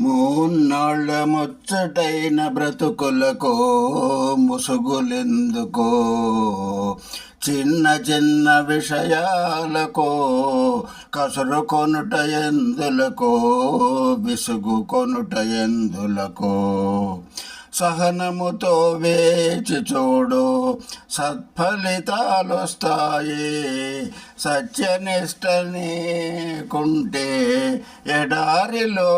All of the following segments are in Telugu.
మూన్నాళ్ళ ముచ్చటైన బ్రతుకులకో ముసుగులెందుకో? చిన్న చిన్న విషయాలకో కసురు కొనుట ఎందులకో? విసుగు కొనుట ఎందులకో? సహనముతో వేచి చూడు. సత్ఫలితాలు వస్తాయి. సత్యనిష్టని కుంటే ఎడారిలో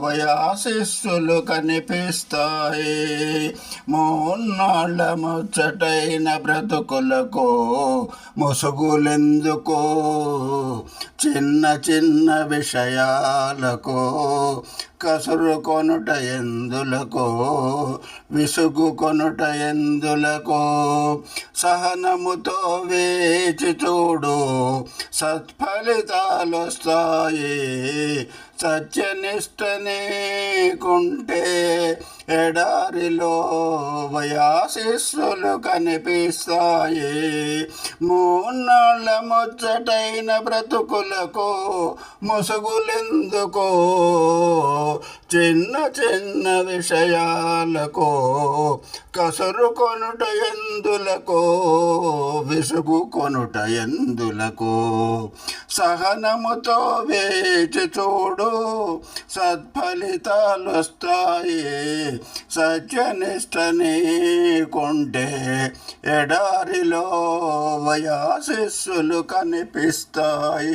వయాశిస్సులు కనిపిస్తాయి. మూన్నాళ్ళ ముచ్చటైన బ్రతుకులకు ముసుగులెందుకు? చిన్న చిన్న విషయాలకు కసురు కొనుట ఎందులకో? విసుగు కొనుట ఎందులకో? సహనముతో వేచి చూడు సత్ఫలితాలు వస్తాయి. సత్యనిష్టనే కుంటే ఎడారిలో వయాశిస్సులు కనిపిస్తాయి. మూన్నాళ్ళ ముచ్చటైన బ్రతుకులకు ముసుగులెందుకో? చిన్న చిన్న విషయాలకు కసరు కొనుట ఎందులకో విసుగు కొనుట ఎందులకో. సహనముతో వేచి చూడు సత్ఫలితాలు వస్తాయి. సత్యనిష్టని కొంటే ఎడారిలో వయాశిస్సులు కనిపిస్తాయి.